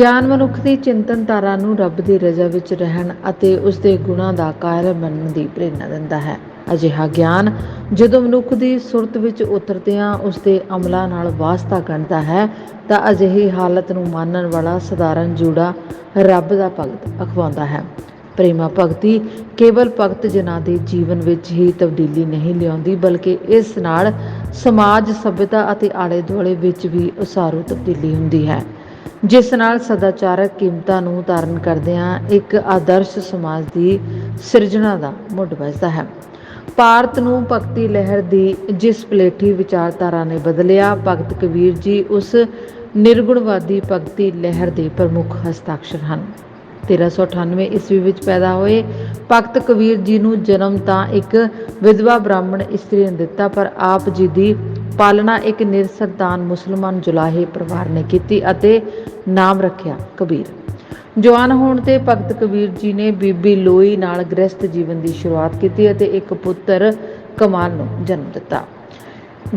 ਗਿਆਨ ਮਨੁੱਖ ਦੀ ਚਿੰਤਨ ਧਾਰਾ ਨੂੰ ਰੱਬ ਦੀ ਰਜ਼ਾ ਵਿੱਚ ਰਹਿਣ ਅਤੇ ਉਸ ਦੇ ਗੁਣਾਂ ਦਾ ਕਾਇਰ ਬਣਨ ਦੀ ਪ੍ਰੇਰਣਾ ਦਿੰਦਾ ਹੈ। ਅਜਿਹਾ ਗਿਆਨ ਜਦੋਂ ਮਨੁੱਖ ਦੀ ਸੁਰਤ ਵਿੱਚ ਉਤਰਦਿਆਂ ਉਸ ਦੇ ਅਮਲਾਂ ਨਾਲ ਵਾਸਤਾ ਗੰਢਦਾ ਹੈ, ਤਾਂ ਅਜਿਹੀ ਹਾਲਤ ਨੂੰ ਮਾਨਣ ਵਾਲਾ ਸਧਾਰਨ ਜੂੜਾ ਰੱਬ ਦਾ ਭਗਤ ਅਖਵਾਉਂਦਾ ਹੈ। ਪ੍ਰੇਮਾ ਭਗਤੀ ਕੇਵਲ ਭਗਤ ਜਨਾਂ ਦੇ ਜੀਵਨ ਵਿੱਚ ਹੀ ਤਬਦੀਲੀ ਨਹੀਂ ਲਿਆਉਂਦੀ, ਬਲਕਿ ਇਸ ਨਾਲ ਸਮਾਜ, ਸਭਿਅਤਾ ਅਤੇ ਆਲੇ ਦੁਆਲੇ ਵਿੱਚ ਵੀ ਉਸਾਰੂ ਤਬਦੀਲੀ ਹੁੰਦੀ ਹੈ। ਜਿਸ ਨਾਲ ਸਦਾਚਾਰਕ ਕੀਮਤਾਂ ਨੂੰ ਧਾਰਨ ਕਰਦਿਆਂ ਇੱਕ ਆਦਰਸ਼ ਸਮਾਜ ਦੀ ਸਿਰਜਣਾ ਦਾ ਮੁੱਢ ਵੱਜਦਾ ਹੈ। ਭਾਰਤ ਨੂੰ ਭਗਤੀ ਲਹਿਰ ਦੀ ਜਿਸ ਪਲੇਠੀ ਵਿਚਾਰਧਾਰਾ ਨੇ ਬਦਲਿਆ, ਭਗਤ ਕਬੀਰ ਜੀ ਉਸ ਨਿਰਗੁਣਵਾਦੀ ਭਗਤੀ ਲਹਿਰ ਦੇ ਪ੍ਰਮੁੱਖ ਹਸਤਾਖਰ ਹਨ। 1398 ਈਸਵੀ ਵਿੱਚ ਪੈਦਾ ਹੋਏ, ਭਗਤ ਕਬੀਰ ਜੀ ਨੂੰ ਜਨਮ ਤਾਂ ਇੱਕ ਵਿਧਵਾ ਬ੍ਰਾਹਮਣ ਇਸਤਰੀ ਨੇ ਦਿੱਤਾ, ਪਰ ਆਪ ਜੀ ਦੀ ਪਾਲਣਾ ਇੱਕ ਨਿਰਸੰਤਾਨ ਮੁਸਲਮਾਨ ਜੁਲਾਹੇ ਪਰਿਵਾਰ ਨੇ ਕੀਤੀ ਅਤੇ ਨਾਮ ਰੱਖਿਆ ਕਬੀਰ। ਜਵਾਨ ਹੋਣ ਤੇ ਭਗਤ ਕਬੀਰ ਜੀ ਨੇ ਬੀਬੀ ਲੋਈ ਨਾਲ ਗ੍ਰਸਤ ਜੀਵਨ ਦੀ ਸ਼ੁਰੂਆਤ ਕੀਤੀ ਅਤੇ ਇੱਕ ਪੁੱਤਰ ਕਮਾਲ ਨੂੰ ਜਨਮ ਦਿੱਤਾ।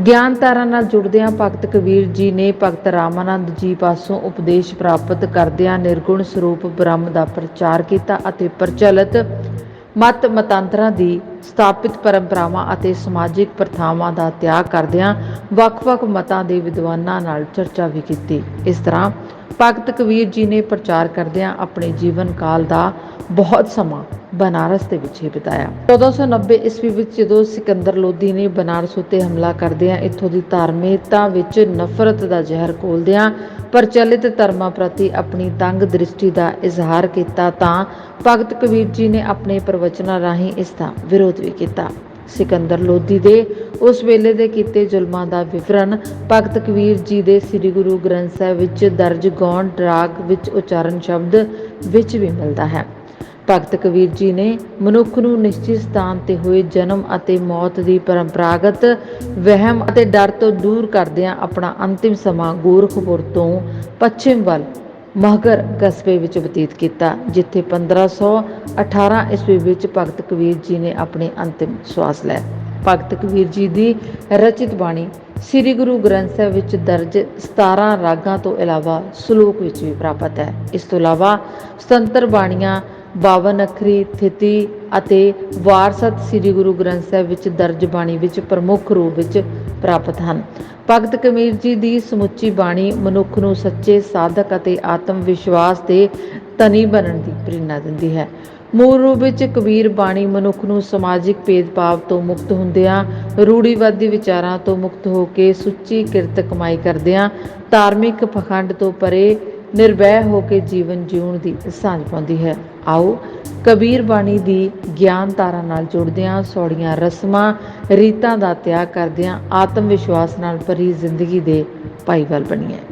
ਗਿਆਨ ਧਾਰਾ ਨਾਲ ਜੁੜਦਿਆਂ ਭਗਤ ਕਬੀਰ ਜੀ ਨੇ ਭਗਤ ਰਾਮਾਨੰਦ ਜੀ ਪਾਸੋਂ ਉਪਦੇਸ਼ ਪ੍ਰਾਪਤ ਕਰਦਿਆਂ ਨਿਰਗੁਣ ਸਰੂਪ ਬ੍ਰਹਮ ਦਾ ਪ੍ਰਚਾਰ ਕੀਤਾ ਅਤੇ ਪ੍ਰਚਲਿਤ ਮਤ ਮਤਾਂਤਰਾਂ ਦੀ ਸਥਾਪਿਤ ਪਰੰਪਰਾਵਾਂ ਅਤੇ ਸਮਾਜਿਕ ਪ੍ਰਥਾਵਾਂ ਦਾ ਤਿਆਗ ਕਰਦਿਆਂ ਵੱਖ-ਵੱਖ ਮਤਾਂ ਦੇ ਵਿਦਵਾਨਾਂ ਨਾਲ ਚਰਚਾ ਵੀ ਕੀਤੀ। ਇਸ ਤਰ੍ਹਾਂ ਭਗਤ ਕਬੀਰ ਜੀ ਨੇ ਪ੍ਰਚਾਰ ਕਰਦਿਆਂ ਆਪਣੇ ਜੀਵਨ ਕਾਲ ਦਾ ਬਹੁਤ ਸਮਾਂ ਬਨਾਰਸ ਦੇ ਵਿੱਚ ਹੀ ਬਿਤਾਇਆ। 1490 ਈਸਵੀ ਵਿੱਚ ਜਦੋਂ ਸਿਕੰਦਰ ਲੋਧੀ ਨੇ ਬਨਾਰਸ ਉੱਤੇ ਹਮਲਾ ਕਰਦਿਆਂ ਇੱਥੋਂ ਦੀ ਧਾਰਮਿਕਤਾ ਵਿੱਚ ਨਫ਼ਰਤ ਦਾ ਜ਼ਹਿਰ ਘੋਲਦਿਆਂ ਪ੍ਰਚਲਿਤ ਧਰਮਾਂ ਪ੍ਰਤੀ ਆਪਣੀ ਤੰਗ ਦ੍ਰਿਸ਼ਟੀ ਦਾ ਇਜ਼ਹਾਰ ਕੀਤਾ ਤਾਂ ਭਗਤ ਕਬੀਰ ਜੀ ਨੇ ਆਪਣੇ ਪ੍ਰਵਚਨਾਂ ਰਾਹੀਂ ਇਸ ਦਾ ਵਿਰੋਧ ਵੀ ਕੀਤਾ। ਸਿਕੰਦਰ ਲੋਧੀ ਦੇ। ਉਸ ਵੇਲੇ ਦੇ ਕੀਤੇ ਜ਼ੁਲਮਾਂ ਦਾ ਵਿਵਰਣ ਭਗਤ ਕਬੀਰ ਜੀ ਦੇ ਸ੍ਰੀ ਗੁਰੂ ਗ੍ਰੰਥ ਸਾਹਿਬ ਵਿੱਚ ਦਰਜ ਗੌਣ ਰਾਗ ਵਿੱਚ ਉਚਾਰਨ ਸ਼ਬਦ ਵਿੱਚ ਵੀ ਮਿਲਦਾ ਹੈ। ਭਗਤ ਕਬੀਰ ਜੀ ਨੇ ਮਨੁੱਖ ਨੂੰ ਨਿਸ਼ਚਿਤ ਸਥਾਨ ਤੇ ਹੋਏ ਜਨਮ ਅਤੇ ਮੌਤ ਦੀ ਪਰੰਪਰਾਗਤ ਵਹਿਮ ਅਤੇ ਡਰ ਤੋਂ ਦੂਰ ਕਰਦਿਆਂ ਆਪਣਾ ਅੰਤਿਮ ਸਮਾਂ ਗੋਰਖਪੁਰ ਤੋਂ ਪੱਛਮ ਵੱਲ ਮਹਗਰ ਕਸਬੇ ਵਿੱਚ ਬਤੀਤ ਕੀਤਾ, ਜਿੱਥੇ 1518 ਈਸਵੀ ਵਿੱਚ ਭਗਤ ਕਬੀਰ ਜੀ ਨੇ ਆਪਣੇ ਅੰਤਿਮ ਸਵਾਸ ਲਿਆ ਭਗਤ ਕਬੀਰ ਜੀ ਦੀ ਰਚਿਤ ਬਾਣੀ ਸ੍ਰੀ ਗੁਰੂ ਗ੍ਰੰਥ ਸਾਹਿਬ ਵਿੱਚ ਦਰਜ 17 ਰਾਗਾਂ ਤੋਂ ਇਲਾਵਾ ਸ਼ਲੋਕ ਵਿੱਚ ਵੀ ਪ੍ਰਾਪਤ ਹੈ। ਇਸ ਤੋਂ ਇਲਾਵਾ ਸੁਤੰਤਰ ਬਾਣੀਆਂ 52 ਅੱਖਰੀ ਥਿਤੀ ਅਤੇ ਵਾਰਸਤ ਸ੍ਰੀ ਗੁਰੂ ਗ੍ਰੰਥ ਸਾਹਿਬ ਵਿੱਚ ਦਰਜ ਬਾਣੀ ਵਿੱਚ ਪ੍ਰਮੁੱਖ ਰੂਪ ਵਿੱਚ ਪ੍ਰਾਪਤ ਹਨ। ਭਗਤ ਕਬੀਰ ਜੀ ਦੀ ਸਮੁੱਚੀ ਬਾਣੀ ਮਨੁੱਖ ਨੂੰ ਸੱਚੇ ਸਾਧਕ ਅਤੇ ਆਤਮ ਵਿਸ਼ਵਾਸ ਦੇ ਧਨੀ ਬਣਨ ਦੀ ਪ੍ਰੇਰਣਾ ਦਿੰਦੀ ਹੈ। ਮੂਲ ਰੂਪ ਵਿੱਚ ਕਬੀਰ ਬਾਣੀ ਮਨੁੱਖ ਨੂੰ ਸਮਾਜਿਕ ਭੇਦਭਾਵ ਤੋਂ ਮੁਕਤ ਹੁੰਦਿਆਂ, ਰੂੜੀਵਾਦੀ ਵਿਚਾਰਾਂ ਤੋਂ ਮੁਕਤ ਹੋ ਕੇ ਸੁੱਚੀ ਕਿਰਤ ਕਮਾਈ ਕਰਦਿਆਂ, ਧਾਰਮਿਕ ਪਖੰਡ ਤੋਂ ਪਰੇ ਨਿਰਭੈ ਹੋ ਕੇ ਜੀਵਨ ਜਿਉਣ ਦੀ ਸਾਂਝ ਪਾਉਂਦੀ ਹੈ। ਆਓ ਕਬੀਰ ਬਾਣੀ ਦੀ ਗਿਆਨ ਧਾਰਾ ਨਾਲ ਜੁੜਦਿਆਂ ਸੌੜੀਆਂ ਰਸਮਾਂ, ਰੀਤਾਂ ਦਾ ਤਿਆਗ ਕਰਦਿਆਂ ਆਤਮ ਵਿਸ਼ਵਾਸ ਨਾਲ ਭਰੀ ਜ਼ਿੰਦਗੀ ਦੇ ਭਾਈਵਾਲ ਬਣੀਏ।